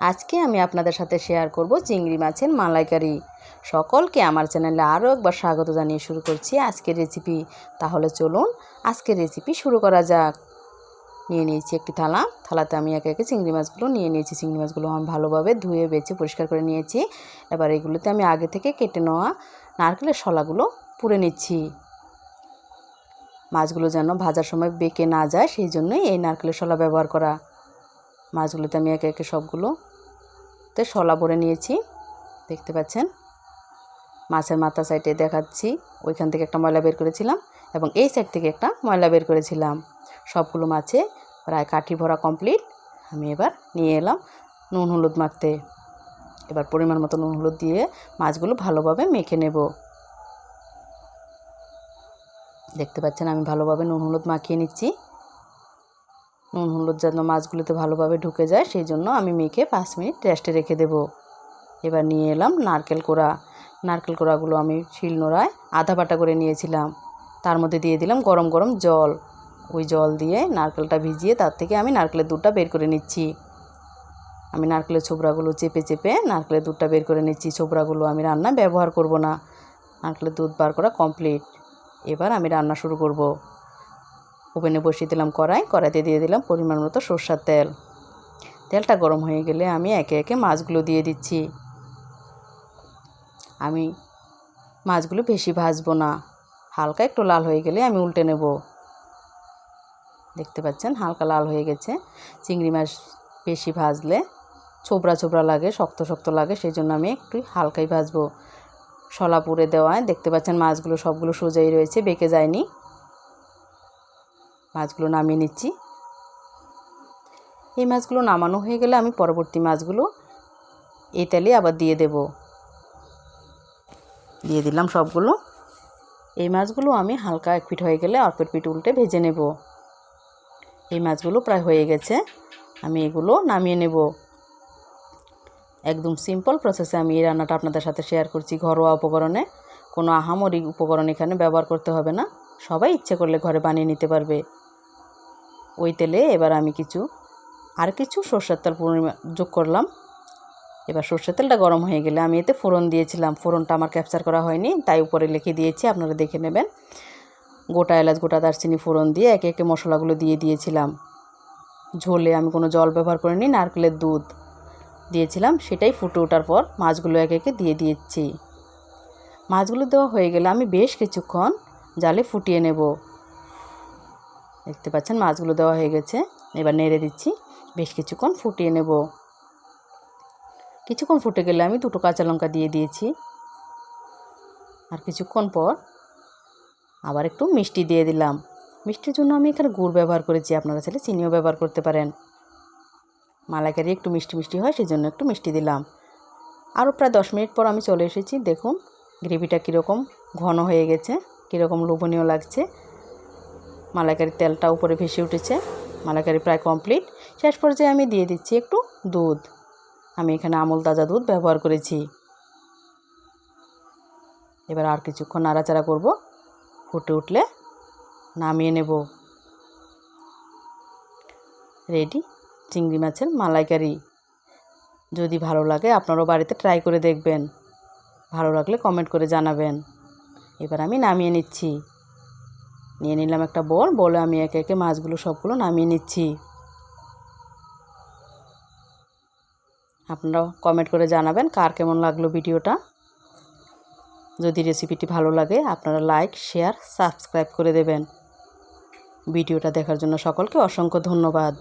আজকে আমি আপনাদের সাথে শেয়ার করব চিংড়ি মাছের মালাইকারি। সকলকে আমার চ্যানেলে আরও একবার স্বাগত জানিয়ে শুরু করছি আজকের রেসিপি তাহলে চলুন আজকের রেসিপি শুরু করা যাক। নিয়ে নিয়েছি একটি থালা। থালাতে আমি একে একে চিংড়ি মাছগুলো নিয়ে নিয়েছি। চিংড়ি মাছগুলো আমি ভালোভাবে ধুয়ে, বেছে, পরিষ্কার করে নিয়েছি। এবার এগুলোতে আমি আগে থেকে কেটে নেওয়া নারকেলের শলাগুলো পুড়ে নিচ্ছি। মাছগুলো যেন ভাজার সময় বেঁকে না যায়, সেই জন্যই এই নারকেলের শলা ব্যবহার করা। মাছগুলোতে আমি একে একে সবগুলো তে শলা ভরে নিয়েছি। দেখতে পাচ্ছেন? মাছের মাথা সাইডে দেখাচ্ছি। ওইখান থেকে একটা ময়লা বের করেছিলাম এবং এই সাইড থেকে একটা ময়লা বের করেছিলাম। সবগুলো মাছে প্রায় কাঠি ভরা কমপ্লিট। আমি এবার নিয়ে এলাম নুন হলুদ মাখতে। এবার পরিমাণ মতো নুন হলুদ দিয়ে মাছগুলো ভালোভাবে মেখে নেব। দেখতে পাচ্ছেন আমি ভালোভাবে নুন হলুদ মাখিয়ে নিচ্ছি। নুন হলুদ যেন মাছগুলোতে ভালোভাবে ঢুকে যায়, সেই জন্য আমি মেখে পাঁচ মিনিট রেস্টে রেখে দেব। এবার নিয়ে এলাম নারকেল কোড়া। নারকেল কোড়াগুলো আমি শিলনোড়ায় আধা বাটা করে নিয়েছিলাম। তার মধ্যে দিয়ে দিলাম গরম গরম জল। ওই জল দিয়ে নারকেলটা ভিজিয়ে তার থেকে আমি নারকেলের দুধটা বের করে নিচ্ছি। আমি নারকেলের ছোবড়াগুলো চেপে চেপে নারকেলের দুধটা বের করে নিচ্ছি। ছোবড়াগুলো আমি রান্না ব্যবহার করব না। নারকেলের দুধ বার করা কমপ্লিট। এবার আমি রান্না শুরু করব। ওভেনে বসিয়ে দিলাম কড়াই, কড়াইতে দিয়ে দিলাম পরিমাণ মতো সর্ষার তেল। তেলটা গরম হয়ে গেলে আমি একে একে মাছগুলো দিয়ে দিচ্ছি। আমি মাছগুলো বেশি ভাজবো না, হালকা একটু লাল হয়ে গেলে আমি উল্টে নেব। দেখতে পাচ্ছেন হালকা লাল হয়ে গেছে। চিংড়ি মাছ বেশি ভাজলে ছোবড়া ছোবড়া লাগে, শক্ত শক্ত লাগে সেই জন্য আমি একটু হালকাই ভাজবো। শলা পুড়ে দেওয়ায় দেখতে পাচ্ছেন মাছগুলো সবগুলো সোজাই রয়েছে, বেঁকে যায়নি। মাছগুলো নামিয়ে নিচ্ছি। এই মাছগুলো নামানো হয়ে গেলে আমি পরবর্তী মাছগুলো এই তেলে আবার দিয়ে দেব। দিয়ে দিলাম সবগুলো। এই মাছগুলো আমি হালকা এক পিঠ হয়ে গেলে অল্প পিঠ উল্টে ভেজে নেব। এই মাছগুলো প্রায় হয়ে গেছে। আমি এগুলো নামিয়ে নেব। একদম সিম্পল প্রসেসে আমি এই রান্নাটা আপনাদের সাথে শেয়ার করছি ঘরোয়া উপকরণে। কোনো আহামরি উপকরণ এখানে ব্যবহার করতে হবে না। সবাই ইচ্ছে করলে ঘরে বানিয়ে নিতে পারবে। ওই তেলে এবার আমি কিছু, আর কিছু সর্ষের তেল পরিমাণ যোগ করলাম। এবার সর্ষের তেলটা গরম হয়ে গেলে আমি এতে ফোড়ন দিয়েছিলাম। ফোড়নটা আমার ক্যাপচার করা হয়নি, তাই উপরে লিখে দিয়েছি, আপনারা দেখে নেবেন। গোটা এলাচ, গোটা দারচিনি ফোড়ন দিয়ে একে একে মশলাগুলো দিয়ে দিয়েছিলাম। ঝোলে আমি কোনো জল ব্যবহার করিনি, নারকেলের দুধ দিয়েছিলাম, সেটাই ফুটে ওঠার পর মাছগুলো একে একে দিয়ে দিয়েছি। মাছগুলো দেওয়া হয়ে গেলে আমি বেশ কিছুক্ষণ জালে ফুটিয়ে নেব। দেখতে পাচ্ছেন, মাছগুলো দেওয়া হয়ে গেছে। এবার নেড়ে দিচ্ছি। বেশ কিছুক্ষণ ফুটিয়ে নেব। কিছুক্ষণ ফুটে গেলে আমি দুটো কাঁচা লঙ্কা দিয়ে দিয়েছি। আর কিছুক্ষণ পর আবার একটু মিষ্টি দিয়ে দিলাম। মিষ্টির জন্য আমি এখানে গুড় ব্যবহার করেছি। আপনারা চাইলে চিনিও ব্যবহার করতে পারেন। মালাইকারি একটু মিষ্টি মিষ্টি হয় সেই জন্য একটু মিষ্টি দিলাম। আরও প্রায় দশ মিনিট পর আমি চলে এসেছি। দেখুন, গ্রেভিটা কীরকম ঘন হয়ে গেছে, কীরকম লোভনীয় লাগছে। মালাইকারির তেলটা উপরে ভেসে উঠেছে, মালাইকারি প্রায় কমপ্লিট শেষ পর্যায়ে আমি দিয়ে দিচ্ছি একটু দুধ। আমি এখানে আমল তাজা দুধ ব্যবহার করেছি। এবার আর কিছুক্ষণ নাড়াচাড়া করব। ফুটে উঠলে নামিয়ে নেব। রেডি? চিংড়ি মাছের মালাইকারি। যদি ভালো লাগে আপনারাও বাড়িতে ট্রাই করে দেখবেন। ভালো লাগলে কমেন্ট করে জানাবেন। এবার আমি নামিয়ে নিচ্ছি। নিয়ে নিলাম একটা বল, বলে আমি একে একে মাছগুলো সবগুলো নামিয়ে নিচ্ছি। আপনারা কমেন্ট করে জানাবেন কার কেমন লাগল ভিডিওটা। যদি রেসিপিটি ভালো লাগে, আপনারা লাইক শেয়ার সাবস্ক্রাইব করে দেবেন। ভিডিওটা দেখার জন্য সকলকে অসংখ্য ধন্যবাদ।